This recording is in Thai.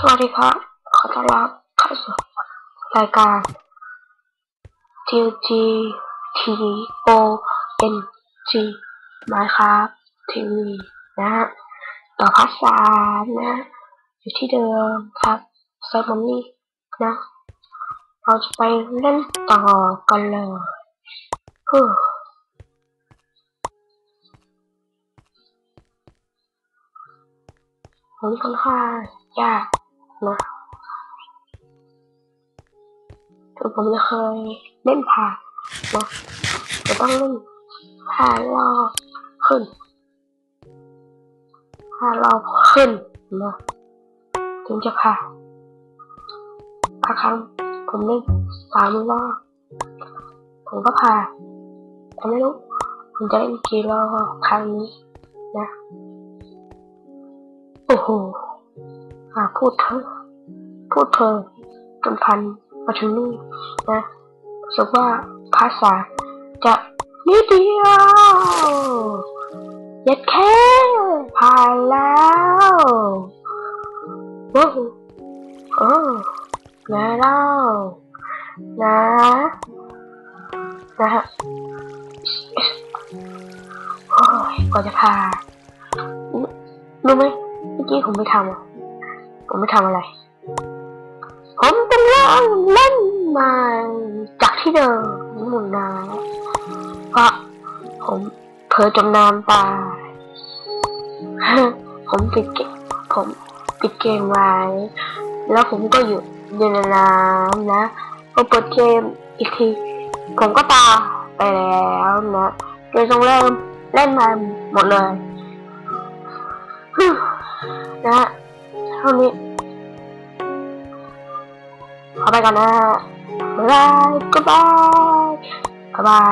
สวัสดีครับ ขอต้อนรับเข้าสู่รายการ TG T O N G Minecraft TV นะฮะต่อภาษานะ อยู่ที่เดิมครับเซิร์ฟมันนี่นะ เราจะไปเล่นต่อกันเลยฮู้ผมค่อนข้างยาก นะคือผมจะเคยเล่นผ่านนะจะต้องเล่นผ่านรอบขึ้นผ่านรอบขึ้นนะถึงจะผ่านบางครั้งผมเล่นสามรอบผมก็ผ่านแต่ไม่รู้ผมจะเล่นกี่รอบครั้งนี้นะโอ้โหาพูดเถอะพูดเธอะจนพันมาถึงนี่นะสึกว่าภาษาจะนิดเดียวยัดแค่ผ่านแล้วโอ้โหโอ้นะเล่านะนะฮะโอ้ยกว่าจะผ่านรู้ไหมเมื่อกี้ผมไม่ทำอะ ผมไม่ทำอะไร ผมกำลังเล่นมาจากที่เดิมหมุนน้ำเพราะผมเผลอจมน้ำตายผมปิดเกมผมปิดเกมไว้ แล้วผมก็อยู่อยู่ในน้ำนะพอเปิดเกมอีกที ผมก็ตายไปแล้วนะโดยต้องเริ่มเล่นมาหมดเลยนะ ฮะเท่านี้ ขอไปก่อนนะฮะบ๊ายบาย goodbye บ๊ายบาย